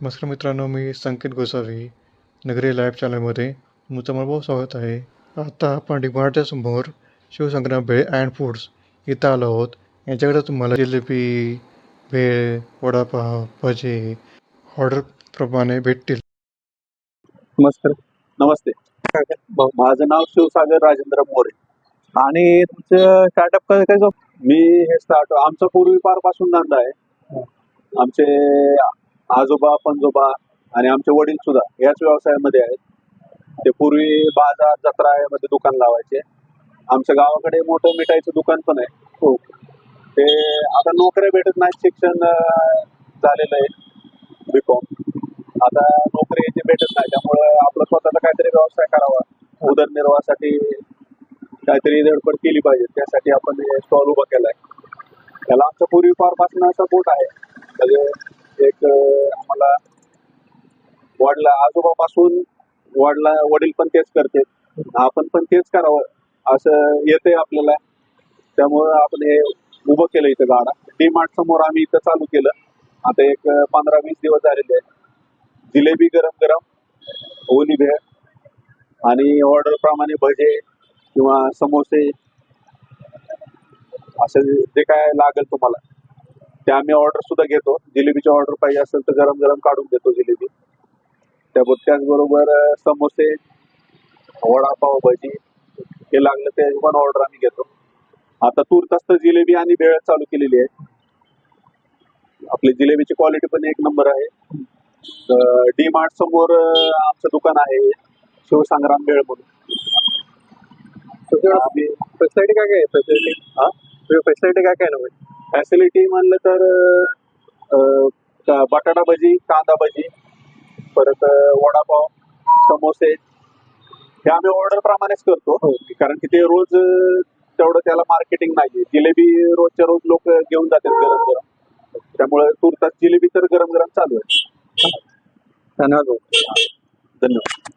नमस्कार मित्रांनो मी संकेत गोसावी नगरी लाईव्ह चॅनलमध्ये तुमचं मनभाव स्वागत आहे. आता आपण डिमार्टच्या समोर शिवसंग्राम भेळ अँड फूड्स इथं आलो आहोत. यांच्याकडे तुम्हाला जिलेबी भेळ वडापाव भजी ऑर्डरप्रमाणे भेटतील. नमस्कार. नमस्ते. भाऊ. माझं नाव शिवसागर राजेंद्र मोरे. आणि तुमचं स्टार्टअप काय काय मी हे स्टार्ट आमचा पूर्वीपारपासून धंदा आहे. आमचे आजोबा पंजोबा आणि आमचे वडील सुद्धा याच व्यवसायामध्ये आहेत. ते पूर्वी बाजार जत्रा यामध्ये दुकान लावायचे. आमच्या गावाकडे मोठं मिठाईचं दुकान पण आहे. हो. ते आता नोकऱ्या भेटत नाहीत शिक्षण झालेलं आहे. बीकॉम आता नोकरी याची भेटत नाही. त्यामुळं आपलं स्वतःचा काहीतरी व्यवसाय करावा. उदरनिर्वाहासाठी काहीतरी धडपड केली पाहिजे. त्यासाठी आपण स्टॉल उभा केलाय. त्याला आमचा पूर्वीपारपासून सपोर्ट आहे. म्हणजे एक वडला आजोबापासून वडला वडील पण तेच करते. आपण पण तेच करावं. असं येते आपल्याला. त्यामुळं आपण हे उभं केलं इथं गाडा. डी मार्ट समोर आम्ही इथं चालू केलं. आता एक पंधरा वीस दिवस झालेले आहे जिलेबी गरम गरम ओली भेळ आणि ऑर्डर प्रमाणे भजे किंवा समोसे. असं जे काय लागेल तुम्हाला. ते आम्ही ऑर्डर सुद्धा घेतो. जिलेबीची ऑर्डर पाहिजे असेल तर गरम गरम काढून देतो जिलेबी. त्याबरोबर त्याचबरोबर समोसे वडापाव भजी हे लागलं ते पण ऑर्डर आम्ही घेतो. आता तूर्तास तर जिलेबी आणि भेळ चालू केलेली आहे. आपली जिलेबीची क्वालिटी पण एक नंबर आहे. डी मार्ट समोर आमचं दुकान आहे. शिवसंग्राम भेळ म्हणून. फॅसिलिटी काय काय फॅसिलिटी हा? फॅसिलिटी काय काय ना फॅसिलिटी म्हणलं तर बटाटा भजी कांदा भजी परत वडापाव समोसे. हे आम्ही ऑर्डर प्रमाणेच करतो. कारण की ते रोज तेवढं त्याला मार्केटिंग नाही जिलेबी रोजच्या रोज लोक घेऊन जातात गरम गरम. त्यामुळे तुरतास जिलेबी तर गरम गरम चालू आहे. धन्यवाद. धन्यवाद.